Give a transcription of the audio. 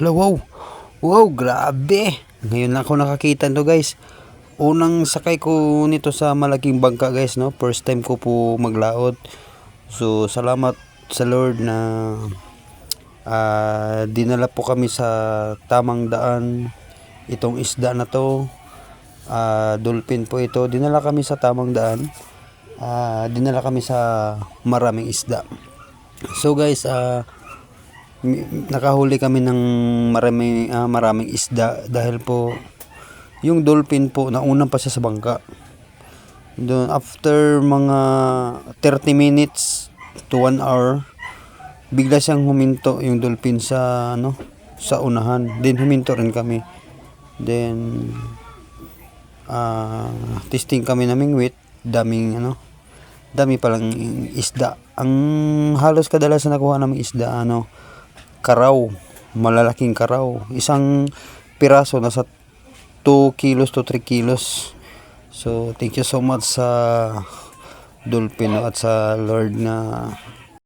Hello, wow. Wow, grabe. Ngayon lang ako nakakita to guys. Unang sakay ko nito sa malaking bangka guys, no? First time ko po maglaot. So, salamat sa Lord na ah, dinala po kami sa tamang daan. Itong isda na to, ah, dolphin po ito. Dinala kami sa tamang daan. Ah, dinala kami sa maraming isda. So guys, mi- nakahuli kami ng maraming ah, maraming isda dahil po yung dolphin po nauna pa siya sa bangka. Doon after mga 30 minutes to 1 hour bigla siyang huminto yung dolphin sa ano sa unahan. Then huminto rin kami. Then ah testing kami naming weight, daming ano dami palang isda. Ang halos kadalasan nakuha namin isda ano karaw, malalaking karaw. Isang piraso nasa 2 kilos to 3 kilos. So, thank you so much sa Dolphin at sa Lord na